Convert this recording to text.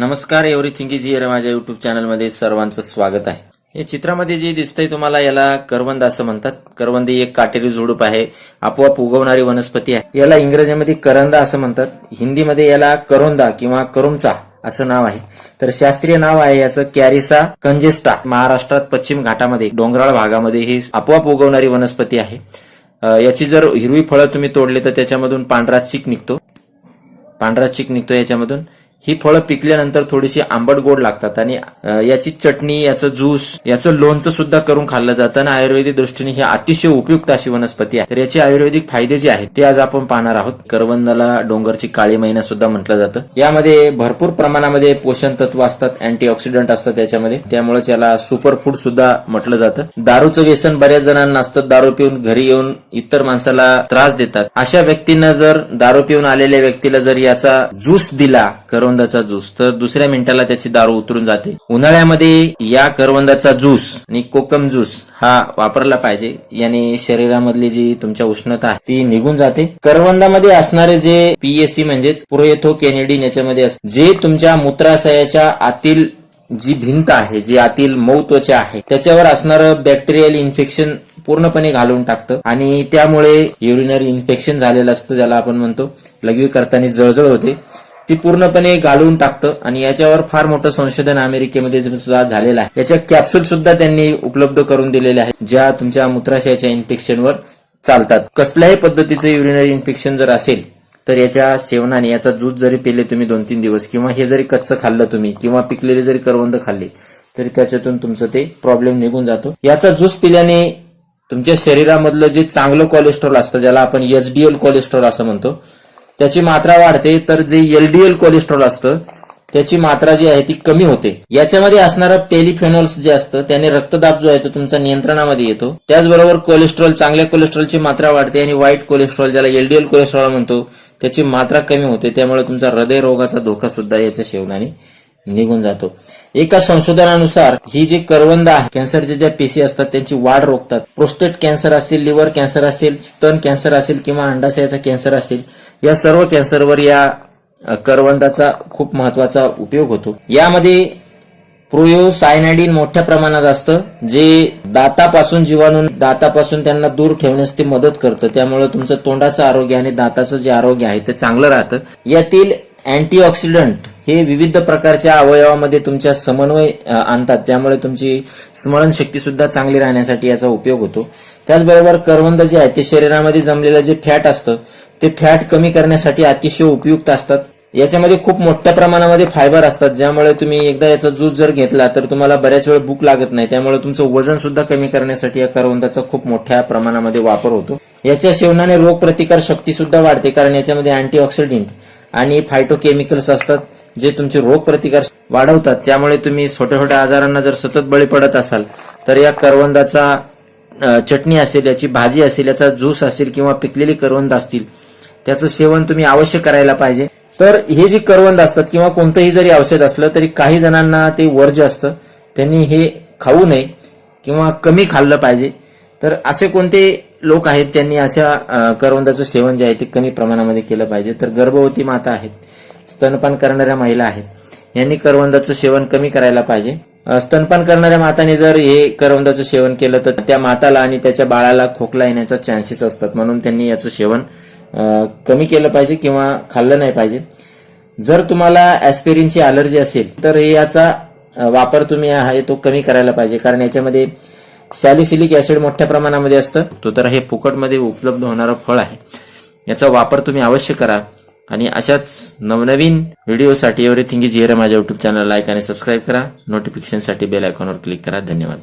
नमस्कार everything is here माझ्या YouTube चॅनलमध्ये सर्वांचं स्वागत आहे. या चित्रामध्ये जे दिसतंय तुम्हाला याला करवंद असं म्हणतात. करवंद ही एक काटेरी झुडूप आहे. आपोआप उगवणारी वनस्पती आहे. याला इंग्रजीमध्ये करंदा असं म्हणतात. हिंदीमध्ये याला करोंदा किंवा करुमचा असं नाव आहे. तर शास्त्रीय नाव आहे याचं कॅरिसा कंजेस्टा. महाराष्ट्रात पश्चिम घाटामध्ये डोंगराळ भागामध्ये ही आपोआप उगवणारी वनस्पती आहे. याची जर हिरवी फळं तुम्ही तोडली तर त्याच्यामधून पांढरा चीक निघतो. पांढरा चीक निघतो याच्यामधून. ही फळं पिकल्यानंतर थोडीशी आंबट गोड लागतात आणि याची चटणी याचं ज्यूस याचं लोणचं सुद्धा करून खाल्लं जातं आणि आयुर्वेदिक दृष्टीने ही अतिशय उपयुक्त अशी वनस्पती आहे. तर याचे आयुर्वेदिक फायदे जे आहेत ते आज आपण पाहणार आहोत. करवंदाला डोंगरची काळी महिना सुद्धा म्हटलं जातं. यामध्ये भरपूर प्रमाणामध्ये पोषण तत्व असतात अँटीऑक्सिडंट असतात त्याच्यामध्ये त्यामुळे त्याला सुपर फूड सुद्धा म्हटलं जातं. दारूचं व्यसन बऱ्याच जणांना असतं. दारू पिऊन घरी येऊन इतर माणसाला त्रास देतात. अशा व्यक्तींना जर दारू पिऊन आलेल्या व्यक्तीला जर याचा ज्यूस दिला करून करवंदाचा ज्यूस. तर दुसऱ्या मिनिटाला त्याची दारू उतरून जाते. उन्हाळ्यामध्ये या करवंदाचा ज्यूस आणि कोकम ज्यूस हा वापरला पाहिजे. याने शरीरामधली जी तुमच्या उष्णता आहे ती निघून जाते. करवंदामध्ये असणारे जे पीएससी म्हणजेच पुरोएथो कॅनेडिन याच्यामध्ये असते जे तुमच्या मूत्राशयाच्या आतील जी भिंत आहे जी आतील मऊ त्वचा आहे त्याच्यावर असणारं बॅक्टेरियल इन्फेक्शन पूर्णपणे घालून टाकतं. आणि त्यामुळे युरिनरी इन्फेक्शन झालेलं असतं ज्याला आपण म्हणतो. लघवी करताना जळजळ होते. ती पूर्णपणे घालवून टाकतं आणि याच्यावर फार मोठं संशोधन अमेरिकेमध्ये सुद्धा झालेलं आहे. याच्या कॅप्सूल सुद्धा त्यांनी उपलब्ध करून दिलेल्या आहेत ज्या तुमच्या मूत्राशयाच्या इन्फेक्शनवर चालतात. कसल्याही पद्धतीचं युरिनरी इन्फेक्शन जर असेल तर याच्या सेवनाने याचा ज्यूस जरी पिले तुम्ही दोन तीन दिवस किंवा हे जरी कच्चं खाल्लं तुम्ही किंवा पिकलेले जरी करवंद खाल्ले तरी त्याच्यातून तुमचं ते प्रॉब्लेम निघून जातो. याचा ज्यूस पिल्याने तुमच्या शरीरामधलं जे चांगलं कोलेस्ट्रॉल असतं ज्याला आपण एचडीएल कोलेस्ट्रॉल असं म्हणतो त्याची मात्रा वाढते तर जे एलडीएल कोलेस्ट्रॉल असतं त्याची मात्रा जी आहे ती कमी होते. याच्यामध्ये असणारं टेलिफेनॉल्स जे असतं त्याने रक्तदाब जो आहे तो तुमचा नियंत्रणामध्ये येतो. त्याचबरोबर कोलेस्ट्रॉल चांगल्या कोलेस्ट्रॉलची मात्रा वाढते आणि वाईट कोलेस्ट्रॉल ज्याला एलडीएल कोलेस्ट्रॉल म्हणतो त्याची मात्रा कमी होते. त्यामुळे तुमचा हृदय रोगाचा धोका सुद्धा याच्या सेवनाने निघून जातो. एका संशोधनानुसार ही जी करवंद आहे कॅन्सरच्या ज्या पेशी असतात त्यांची वाढ रोखतात. प्रोस्टेट कॅन्सर असेल लिव्हर कॅन्सर असेल स्तन कॅन्सर असेल किंवा अंडाशयाचा कॅन्सर असेल या सर्व कॅन्सरवर या करवंदाचा खूप महत्त्वाचा उपयोग होतो. यामध्ये प्रोयो सायनायडिन मोठ्या प्रमाणात असतं जे दातापासून जीवाणू दातापासून त्यांना दूर ठेवण्यास ते मदत करतं. त्यामुळे तुमचं तोंडाचं आरोग्य आणि दाताचं जे आरोग्य आहे ते चांगलं राहतं. यातील अँटीऑक्सिडंट हे विविध प्रकारच्या अवयवामध्ये तुमच्या समन्वय आणतात. त्यामुळे तुमची स्मरणशक्ती सुद्धा चांगली राहण्यासाठी याचा उपयोग होतो. त्याचबरोबर करवंद जे आहे ते शरीरामध्ये जमलेलं जे फॅट असतं ते फॅट कमी करण्यासाठी अतिशय उपयुक्त असतात. याच्यामध्ये खूप मोठ्या प्रमाणामध्ये फायबर असतात ज्यामुळे तुम्ही एकदा याचा ज्यूस जर घेतला तर तुम्हाला बऱ्याच वेळ भूक लागत नाही. त्यामुळे तुमचं वजन सुद्धा कमी करण्यासाठी या करवंदाचा खूप मोठ्या प्रमाणामध्ये वापर होतो. याच्या सेवनाने रोगप्रतिकार शक्ती सुद्धा वाढते कारण याच्यामध्ये अँटीऑक्सिडंट आणि फायटोकेमिकल्स असतात जे तुमचे रोगप्रतिकार वाढवतात. त्यामुळे तुम्ही छोट्या छोट्या आजारांना जर सतत बळी पडत असाल तर या करवंदाचा चटणी असेल याची भाजी असेल याचा ज्यूस असेल किंवा पिकलेली करवंद असतील त्याचं सेवन तुम्ही अवश्य करायला पाहिजे. तर हे जे करवंद असतात किंवा कोणतंही जरी औषध असलं तरी काही जणांना ते वर्ज असतं. त्यांनी हे खाऊ नये किंवा कमी खाल्लं पाहिजे. तर असे कोणते लोक आहेत त्यांनी अशा करवंदाचं सेवन जे आहे ते कमी प्रमाणामध्ये केलं पाहिजे. तर गर्भवती माता आहेत स्तनपान करणाऱ्या महिला आहेत यांनी करवंदाचं सेवन कमी करायला पाहिजे. स्तनपान करणाऱ्या माताने जर हे करवंदाचं सेवन केलं तर त्या माताला आणि त्याच्या बाळाला खोकला येण्याचा चान्सेस असतात. म्हणून त्यांनी याचं सेवन कमी केलं पाहिजे किंवा खाल्लं नाही पाहिजे. जर तुम्हाला ॲस्पिरिनची अलर्जी असेल तर याचा वापर तुम्ही आहे तो कमी करायला पाहिजे. कारण याच्यामध्ये सॅलिसिलिक ऍसिड मोठ्या प्रमाणामध्ये असतं. तो तर हे फुकटमध्ये उपलब्ध होणारं फळ आहे. याचा वापर तुम्ही अवश्य करा. आणि अशाच नवनवीन व्हिडिओसाठी एव्हरीथिंग इज हिअर माझ्या युट्यूब चॅनल लाईक आणि सबस्क्राईब करा. नोटिफिकेशनसाठी बेल आयकॉनवर क्लिक करा. धन्यवाद.